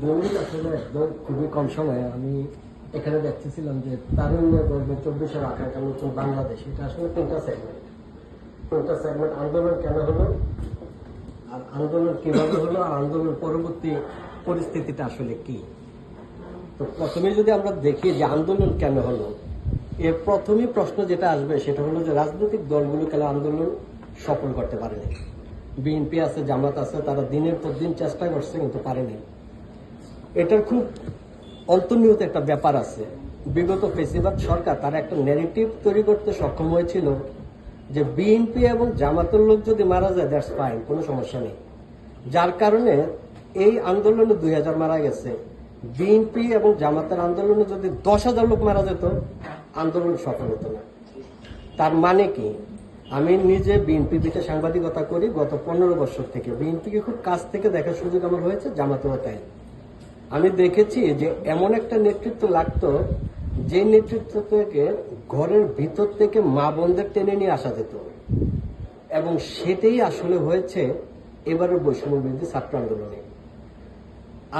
দৈনিক আসলে একদম খুবই কম সময়ে আমি এখানে দেখতেছিলাম যে তারুণ্য গর্বে চব্বিশের আকাঙ্ক্ষা নতুন বাংলাদেশ, এটা আসলে তিনটা সেগমেন্ট তিনটা সেগমেন্ট আন্দোলন কেন হলো, আর আন্দোলন কীভাবে হলো, আর আন্দোলন পরবর্তী পরিস্থিতিটা আসলে কি? তো প্রথমে যদি আমরা দেখি যে আন্দোলন কেন হলো, এর প্রথমেই প্রশ্ন যেটা আসবে সেটা হলো যে রাজনৈতিক দলগুলো কেন আন্দোলন সফল করতে পারেনি। বিএনপি আছে, জামাত আছে, তারা দিনের পর দিন চেষ্টা করছে কিন্তু পারেনি। এটার খুব অন্তর্নিহিত একটা ব্যাপার আছে। বিগত ফেসিবাদ সরকার তারা একটা ন্যারেটিভ তৈরি করতে সক্ষম হয়েছিল যে বিএনপি এবং জামাতের লোক যদি মারা যায় দ্যাটস ফাইন কোনো সমস্যা নেই। যার কারণে এই আন্দোলনে দুই হাজার মারা গেছে। বিএনপি এবং জামাতের আন্দোলনে যদি দশ হাজার লোক মারা যেত, আন্দোলন সফল হতো না। তার মানে কি? আমি নিজে বিএনপি দিকে সাংবাদিকতা করি গত পনেরো বছর থেকে। বিএনপিকে খুব কাছ থেকে দেখার সুযোগ আমার হয়েছে জামাতেও তাই। আমি দেখেছি যে এমন একটা নেতৃত্ব লাগতো, যে নেতৃত্ব থেকে ঘরের ভিতর থেকে মা বোনদের টেনে নিয়ে আসা যেত। এবং সেটাই আসলে হয়েছে এবারের বৈষম্য বিরোধী ছাত্র আন্দোলনে।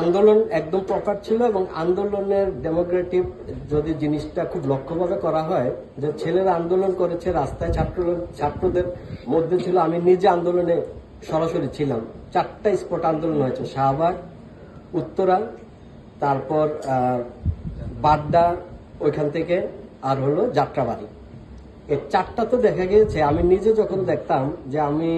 আন্দোলন একদম প্রপার ছিল এবং আন্দোলনের ডেমোক্রেটিক যদি জিনিসটা খুব লক্ষ্যভাবে করা হয়, যে ছেলেরা আন্দোলন করেছে, রাস্তায় ছাত্র ছাত্রদের মধ্যে ছিল, আমি নিজে আন্দোলনে সরাসরি ছিলাম। চারটা স্পট আন্দোলন হয়েছে, শাহবাগ, উত্তরা, তারপর বাড্ডা, ওইখান থেকে, আর হলো যাত্রাবাড়ি। এই চারটা তো দেখা গিয়েছে। আমি নিজে যখন দেখতাম যে আমি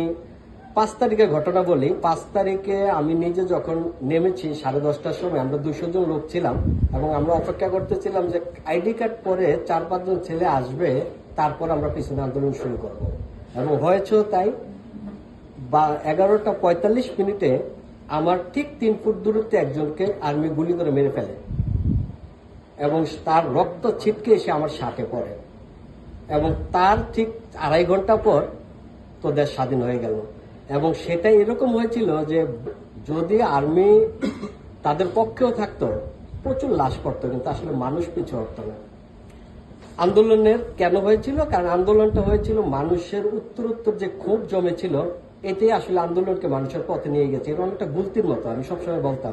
পাঁচ তারিখের ঘটনা বলি, পাঁচ তারিখে আমি নিজে যখন নেমেছি সাড়ে দশটার সময়, আমরা দুশো জন লোক ছিলাম এবং আমরা অপেক্ষা করতেছিলাম যে আইডি কার্ড পরে চার পাঁচজন ছেলে আসবে, তারপর আমরা পিছনে আন্দোলন শুরু করব। এবং হয়েছেও তাই। বা এগারোটা পঁয়তাল্লিশ মিনিটে আমার ঠিক তিন ফুট দূরত্বে একজনকে আর্মি গুলি করে মেরে ফেলে এবং তার রক্ত ছিটকে এসে আমার শার্টে পড়ে। এবং তার ঠিক আড়াই ঘণ্টা পর তো দেশ স্বাধীন হয়ে গেল। এবং সেটা এরকম হয়েছিল যে যদি আর্মি তাদের পক্ষেও থাকতো, প্রচুর লাশ পড়তো, কিন্তু আসলে মানুষ পিছু হতো না। আন্দোলনের কেন হয়েছিল? কারণ আন্দোলনটা হয়েছিল মানুষের উত্তর উত্তর যে ক্ষোভ জমেছিল, এটাই আসলে আন্দোলনকে মানুষের পথে নিয়ে গেছে। এটা অনেকটা গুলতির মতো, আমি সবসময় বলতাম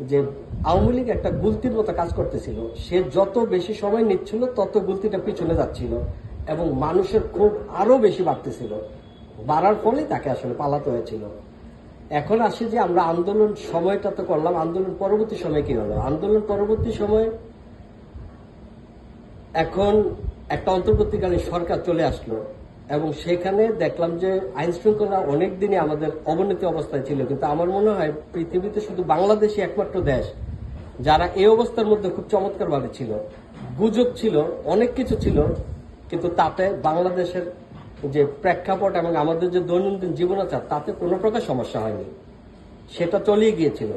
যে আওয়ামী লীগ একটা গুলতির মতো কাজ করতেছিল। সে যত বেশি সময় নিচ্ছিল, তত গুলতিটা পিছনে যাচ্ছিল এবং মানুষের ক্ষোভ আরও বেশি বাড়তেছিল। বাড়ার ফলে তাকে আসলে পালাতে হয়েছিল। এখন আসে যে আমরা আন্দোলন সময়টা তো করলাম, আন্দোলন পরবর্তী সময় কি হলো? আন্দোলন পরবর্তী সময় এখন একটা অন্তর্বর্তীকালীন সরকার চলে আসলো এবং সেখানে দেখলাম যে আইন শৃঙ্খলা অনেক দিনই আমাদের অবনতি অবস্থায় ছিল। কিন্তু আমার মনে হয় পৃথিবীতে শুধু বাংলাদেশই একমাত্র দেশ যারা এই অবস্থার মধ্যে খুব চমৎকার ভাবে ছিল। গুজব ছিল, অনেক কিছু ছিল, কিন্তু তাতে বাংলাদেশের যে প্রেক্ষাপট এবং আমাদের যে দৈনন্দিন জীবন আছে, তাতে কোনো প্রকার সমস্যা হয়নি। সেটা চলেই গিয়েছিল।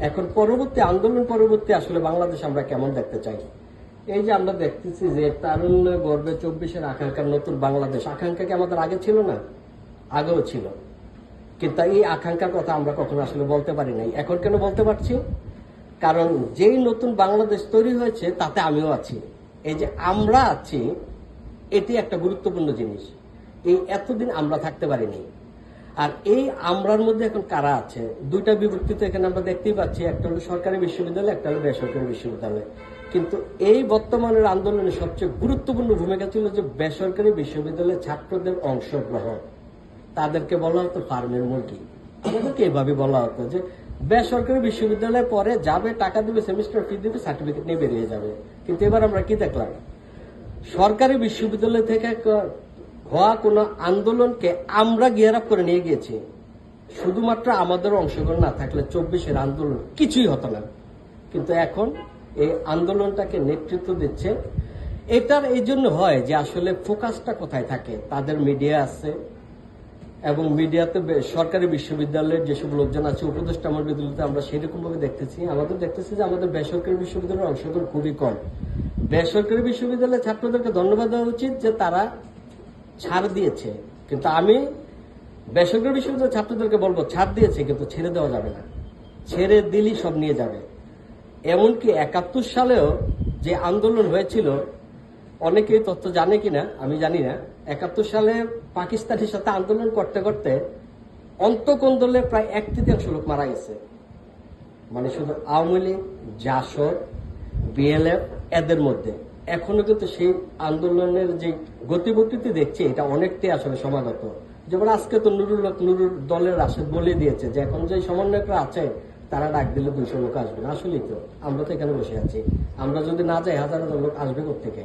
এখন পরবর্তী আন্দোলন পরবর্তী আসলে বাংলাদেশ আমরা কেমন দেখতে চাই? এই যে আমরা দেখতেছি যে তারুণ্য গর্বে চব্বিশের আকাঙ্ক্ষার নতুন বাংলাদেশ। আকাঙ্ক্ষা কি আমাদের আগে ছিল না? আগেও ছিল। কিন্তু এই আকাঙ্ক্ষার কথা আমরা কখনো আসলে বলতে পারি নাই। এখন কেন বলতে পারছি? কারণ যেই নতুন বাংলাদেশ তৈরি হয়েছে, তাতে আমিও আছি। এই যে আমরা আছি, এটি একটা গুরুত্বপূর্ণ জিনিস। এই এতদিন আমরা থাকতে পারিনি। আর এই আমরার মধ্যে এখন কারা আছে? দুইটা বিভক্তি তো এখানে আমরা দেখতেই পাচ্ছি। একটা হলো সরকারি বিশ্ববিদ্যালয়, একটা হলো বেসরকারি বিশ্ববিদ্যালয়। কিন্তু এই বর্তমানের আন্দোলনে সবচেয়ে গুরুত্বপূর্ণ ভূমিকা ছিল যে বেসরকারি বিশ্ববিদ্যালয়ের ছাত্রদের অংশগ্রহণ। তাদেরকে বলা হতো ফার্মের মুরগি। আমাদেরকে এভাবে বলা হতো যে বেসরকারি বিশ্ববিদ্যালয়ে পরে যাবে, টাকা দিবে, সেমিস্টার ফি দিবে, সার্টিফিকেট নিয়ে বেরিয়ে যাবে। কিন্তু এবার আমরা কি দেখলাম? সরকারি বিশ্ববিদ্যালয় থেকে হওয়া কোনো আন্দোলনকে আমরা গিয়ার আপ করে নিয়ে গিয়েছি। শুধুমাত্র আমাদের অংশগ্রহণ না থাকলে চব্বিশের আন্দোলন কিছুই হতো না। কিন্তু এখন এই আন্দোলনটাকে নেতৃত্ব দিচ্ছে। এটার এই জন্য হয় যে আসলে ফোকাসটা কোথায় থাকে? তাদের মিডিয়া আছে এবং মিডিয়াতে সরকারি বিশ্ববিদ্যালয়ের যেসব লোকজন আছে, উপদেষ্টা মন্ডলীতে আমরা সেরকম ভাবে দেখতেছি। আমাদের দেখতেছি যে আমাদের বেসরকারি বিশ্ববিদ্যালয়ের অংশগ্রহণ খুবই কম। বেসরকারি বিশ্ববিদ্যালয়ের ছাত্রদেরকে ধন্যবাদ দেওয়া উচিত যে তারা ছাড় দিয়েছে। কিন্তু আমি বেসরকারি বিশ্ববিদ্যালয়ের ছাত্রদেরকে বলব, ছাড় দিয়েছে, কিন্তু ছেড়ে দেওয়া যাবে না। ছেড়ে দিলেই সব নিয়ে যাবে। এমনকি একাত্তর সালেও যে আন্দোলন হয়েছিল অনেকেই তথ্য জানে কিনা, আমি জানি না। একাত্তর সালে পাকিস্তানের সাথে আন্দোলন করতে করতে অন্তকন্দলে প্রায় এক তৃতীয়াংশ লোক মারা গেছে। মানে শুধু আওয়ামী লীগ জাসর বিএলএফ, এদের মধ্যে। এখনও কিন্তু সেই আন্দোলনের যে গতিবর্তিতে দেখছি, এটা অনেকটাই আসলে সমাগত। যেমন আজকে তো নুরুল হক, নুরুল দলের রাশেদ বলে দিয়েছে যে, এখন যে সমন্বয়করা আছে, তারা ডাক দিলে দুইশো লোক আসবে। না আসলেই তো, আমরা তো এখানে বসে আছি। আমরা যদি না যাই, হাজার হাজার লোক আসবে থেকে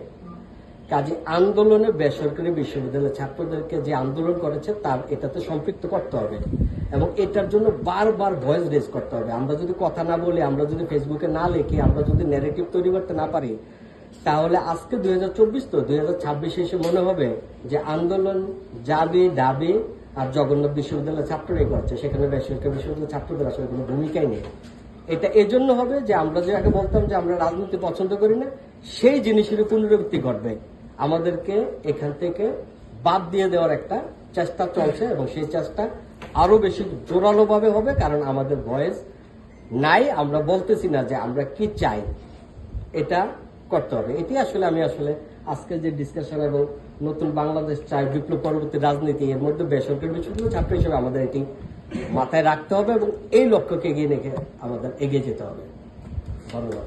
কাজে আন্দোলনে বেসরকারি বিশ্ববিদ্যালয়ের ছাত্রদেরকে যে আন্দোলন করেছে, তার এটাতে সম্পৃক্ত করতে হবে। এবং এটার জন্য বারবার ভয়েস রেজ করতে হবে। আমরা যদি কথা না বলি, আমরা যদি ফেসবুকে না লিখি, আমরা যদি ন্যারেটিভ তৈরি করতে না পারি তাহলে আজকে দুই হাজার চব্বিশ তো দুই এসে মনে হবে যে আন্দোলন যাবে দাবি আর জগন্নাথ বিশ্ববিদ্যালয়ের ছাত্ররাই করছে সেখানে বেসরকারি বিশ্ববিদ্যালয়ের ছাত্রদের আসলে কোনো ভূমিকাই নেই। এটা এজন্য হবে যে আমরা যে আগে বলতাম যে আমরা রাজনীতি পছন্দ করি না, সেই জিনিসের পুনরাবৃত্তি ঘটবে। আমাদেরকে এখান থেকে বাদ দিয়ে দেওয়ার একটা চেষ্টা চলছে এবং সেই চেষ্টা আরও বেশি জোরালো ভাবে হবে, কারণ আমাদের ভয়েস নাই, আমরা বলতেছি না যে আমরা কি চাই। এটা করতে হবে। এটি আসলে আমি আসলে আজকের যে ডিসকাশন এবং নতুন বাংলাদেশ চাই বিপ্লব পরবর্তী রাজনীতি, এর মধ্যে বেসরকারি বিশ্ববিদ্যালয় ছাত্র হিসেবে আমাদের এটি মাথায় রাখতে হবে এবং এই লক্ষ্যকে এগিয়ে নিয়ে আমাদের এগিয়ে যেতে হবে। ধন্যবাদ।